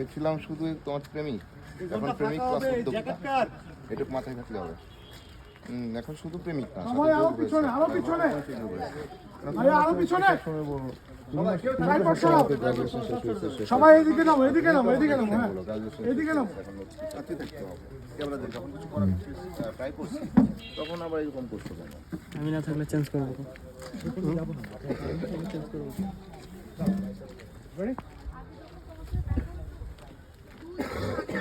আগে ছিলাম শুধু তোমার প্রেমিক এখন প্রেমিক প্লাস উদ্যোক্তা। এটুকু মাথায় থাকলে হবে। এখন শুধু প্রেমিক না সবাই আরও পিছনে আরও পিছনে। আরে আরও পিছনে। সবাই এদিকে নামো এদিকে নামো এদিকে নামো হ্যাঁ। এদিকে নামো। ট্রাই করছি তখন আবার এরকম করতে পারব আমি না থাকলে চেঞ্জ করে দেবো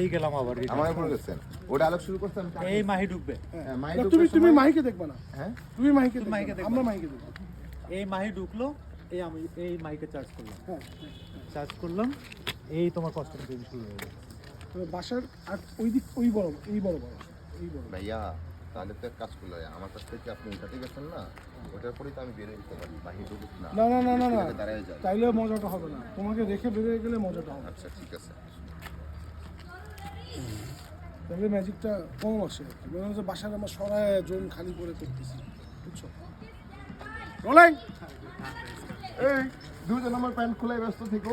এই গেলাম আবার আমার উপরে গেছেন ওটা আলোক শুরু করতাম এই মাহি ঢুকবে। হ্যাঁ, মাই তুমি তুমি মাহিকে দেখবা না। হ্যাঁ? তুমি মাহিকে মাহিকে। দেখবা। আমরা মাহিকে দেখব। এই মাহি ঢুকলো এই আমি এই মাহিকে চার্জ করলাম। হ্যাঁ চার্জ করলাম এই তোমার কষ্ট বেশি শুরু হয়ে গেল। তবে বাসার আর ওই দিক ওই বড় এই বড় বড়। এই বড় ভাইয়া তাহলে তো এক কাজ করল আমার কাছ থেকে আপনি উঠাতে গেছেন না? ওটার পরেই তো আমি বেরিয়ে যেতে পারি। বাহির না। না না না না তাইলে মজাটা হবে না। তোমাকে রেখে বেরিয়ে গেলে মজাটা হবে। আচ্ছা ঠিক আছে। তাহলে ম্যাজিকটা কম আসে মনে হচ্ছে বাসার আমার সরায় জোন খালি করে করতেছি বুঝছ? রোলিং এই দুজন আমার প্যান্ট খোলায় ব্যস্ত থেকো।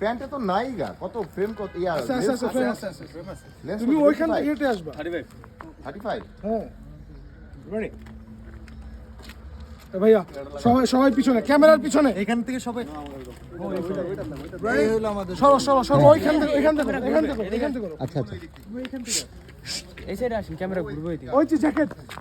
প্যান্টে তো নাই গা কত ফ্রেম কত ইয়া আচ্ছা আচ্ছা আচ্ছা ফ্রেম আছে আছে লেন্স তুমি ওইখান থেকে হেঁটে আসবা। থার্টি ফাইভ হ্যাঁ। Ready? এ ভাইয়া সবাই সবাই পিছনে ক্যামেরার পিছনে। এখান থেকে সবাই সরো সরো সরো ওইখান থেকে ওইখান থেকে করো, এখান থেকে করো, এখান থেকে করো। এই সাইডে আসেন ক্যামেরা ঘুরবো ওই যে জ্যাকেট।